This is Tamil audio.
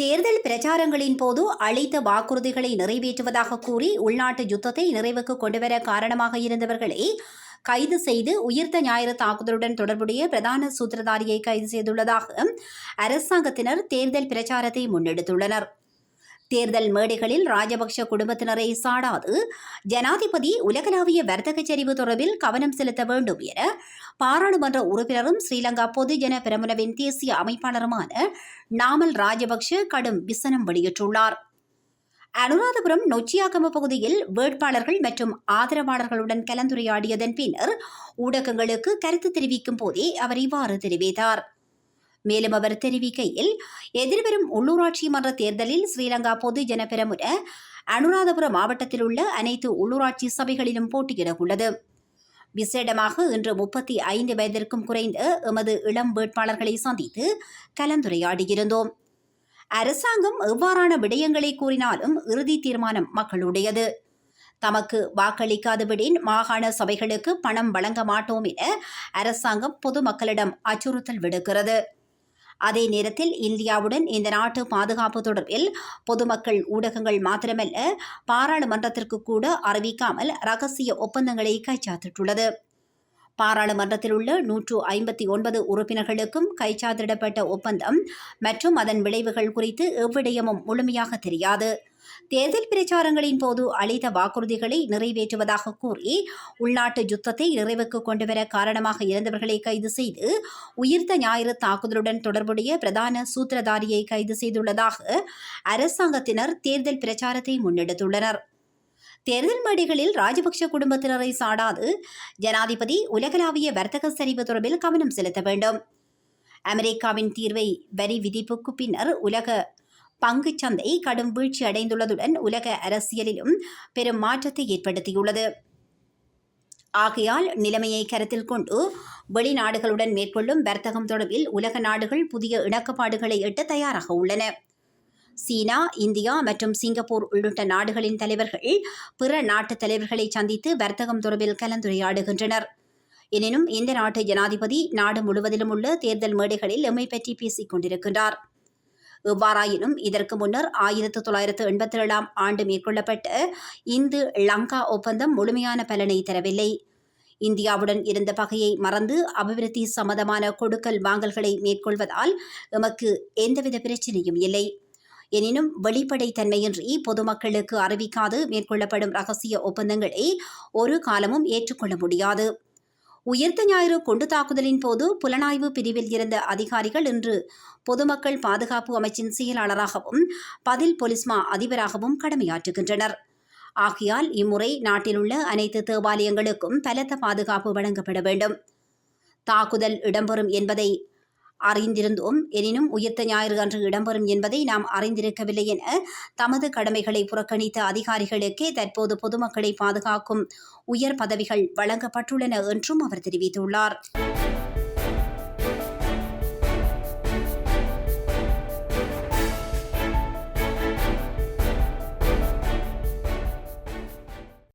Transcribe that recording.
தேர்தல் பிரச்சாரங்களின் போது அளித்த வாக்குறுதிகளை நிறைவேற்றுவதாக கூறி உள்நாட்டு யுத்தத்தை நிறைவுக்கு கொண்டுவர காரணமாக இருந்தவர்களை கைது செய்து உயிர்த்த ஞாயிறு தாக்குதலுடன் தொடர்புடைய பிரதான சூத்திரதாரியை கைது செய்துள்ளதாக அரசாங்கத்தினர் தேர்தல் பிரச்சாரத்தை முன்னெடுத்துள்ளனர். தேர்தல் மேடைகளில் ராஜபக்ஷ குடும்பத்தினரை சாடாது. ஜனாதிபதி உலகளாவிய வர்த்தக சரிவு தொடர்பில் கவனம் செலுத்த வேண்டும் என பாராளுமன்ற உறுப்பினரும் ஸ்ரீலங்கா பொதுஜன பிரமுனவின் தேசிய அமைப்பாளருமான நாமல் ராஜபக்ஷ கடும் விசனம் வெளியிட்டுள்ளார். அனுராதபுரம் நொச்சியாக்கம பகுதியில் வேட்பாளர்கள் மற்றும் ஆதரவாளர்களுடன் கலந்துரையாடியதன் பின்னர் ஊடகங்களுக்கு கருத்து தெரிவிக்கும் போதே அவர் இவ்வாறு தெரிவித்தார். மேலும் அவர் தெரிவிக்கையில் எதிர்வரும் உள்ளூராட்சி மன்ற தேர்தலில் ஸ்ரீலங்கா பொது ஜனபெரமுன அனுராதபுரம் மாவட்டத்தில் உள்ள அனைத்து உள்ளூராட்சி சபைகளிலும் போட்டியிட உள்ளது. விசேடமாக இன்று முப்பத்தி ஐந்து வயதிற்கும் குறைந்த எமது இளம் வேட்பாளர்களை சந்தித்து கலந்துரையாடியிருந்தோம். அரசாங்கம் எவ்வாறான விடயங்களை கூறினாலும் இறுதி தீர்மானம் மக்களுடையது. தமக்கு வாக்களிக்காதவிடின் மாகாண சபைகளுக்கு பணம் வழங்க மாட்டோம் என அரசாங்கம் பொதுமக்களிடம் அச்சுறுத்தல் விடுக்கிறது. அதே நேரத்தில் இந்தியாவுடன் இந்த நாட்டு பாதுகாப்பு தொடர்பில் பொதுமக்கள் ஊடகங்கள் மாத்திரமல்ல பாராளுமன்றத்திற்கு கூட அறிவிக்காமல் ரகசிய ஒப்பந்தங்களை கைச்சாத்திட்டுள்ளது. பாராளுமன்றத்தில் உள்ள நூற்று ஐம்பத்தி ஒன்பது உறுப்பினர்களுக்கும் கைச்சாத்திடப்பட்ட ஒப்பந்தம் மற்றும் அதன் விளைவுகள் குறித்து எவ்விடயமும் முழுமையாக தெரியாது. தேர்தல் பிரச்சாரங்களின் போது அளித்த வாக்குறுதிகளை நிறைவேற்றுவதாக கூறி உள்நாட்டு யுத்தத்தை நிறைவுக்கு கொண்டுவர காரணமாக இருந்தவர்களை கைது செய்து உயிர்த்த ஞாயிறு தாக்குதலுடன் தொடர்புடைய பிரதான சூத்திரதாரியை கைது செய்துள்ளதாக அரசாங்கத்தினர் தேர்தல் பிரச்சாரத்தை முன்னெடுத்துள்ளனர். தேர்தல் மேடைகளில் ராஜபக்ஷ குடும்பத்தினரை சாடாது ஜனாதிபதி உலகளாவிய வர்த்தக சரிவு தொடர்பில் கவனம் செலுத்த வேண்டும். அமெரிக்காவின் தீர்வை வரி விதிப்புக்கு பின்னர் உலக பங்குச் சந்தை கடும் வீழ்ச்சி அடைந்துள்ளதுடன் உலக அரசியலிலும் பெரும் மாற்றத்தை ஏற்படுத்தியுள்ளது. ஆகையால் நிலைமையை கருத்தில் கொண்டு வெளிநாடுகளுடன் மேற்கொள்ளும் வர்த்தகம் தொடர்பில் உலக நாடுகள் புதிய இணக்கப்பாடுகளை எட்ட தயாராக உள்ளன. சீனா இந்தியா மற்றும் சிங்கப்பூர் உள்ளிட்ட நாடுகளின் தலைவர்கள் பிற நாட்டு தலைவர்களை சந்தித்து வர்த்தகம் தொடர்பில் கலந்துரையாடுகின்றனர். எனினும் இந்த நாட்டு ஜனாதிபதி நாடு முழுவதிலும் உள்ள தேர்தல் மேடைகளில் எம்மை பற்றி பேசிக் கொண்டிருக்கின்றார். எவ்வாறாயினும் இதற்கு முன்னர் ஆயிரத்து தொள்ளாயிரத்து எண்பத்தி ஏழாம் ஆண்டு மேற்கொள்ளப்பட்ட இந்து லங்கா ஒப்பந்தம் முழுமையான பலனை தரவில்லை. இந்தியாவுடன் இருந்த பகையை மறந்து அபிவிருத்தி சம்பந்தமான கொடுக்கல் வாங்கல்களை மேற்கொள்வதால் எமக்கு எந்தவித பிரச்சனையும் இல்லை. எனினும் வெளிப்படைத்தன்மையின்றி பொதுமக்களுக்கு அறிவிக்காது மேற்கொள்ளப்படும் ரகசிய ஒப்பந்தங்களை ஒரு காலமும் ஏற்றுக்கொள்ள முடியாது. உயிர்த்த ஞாயிறு கொண்டு தாக்குதலின் போது புலனாய்வு பிரிவில் இருந்த அதிகாரிகள் இன்று பொதுமக்கள் பாதுகாப்பு அமைச்சின் செயலாளராகவும் பதில் பொலிஸ்மா அதிபராகவும் கடமையாற்றுகின்றனர். ஆகையால் இம்முறை நாட்டிலுள்ள அனைத்து தேவாலயங்களுக்கும் பலத்த பாதுகாப்பு வழங்கப்பட வேண்டும். தாக்குதல் இடம்பெறும் என்பதை அறிந்திருந்தோம். எனினும் உயிர்த்த ஞாயிறு அன்று இடம்பெறும் என்பதை நாம் அறிந்திருக்கவில்லை என தமது கடமைகளை புறக்கணித்த அதிகாரிகளுக்கே தற்போது பொதுமக்களை பாதுகாக்கும் உயர் பதவிகள் வழங்கப்பட்டுள்ளன என்றும் அவர் தெரிவித்துள்ளார்.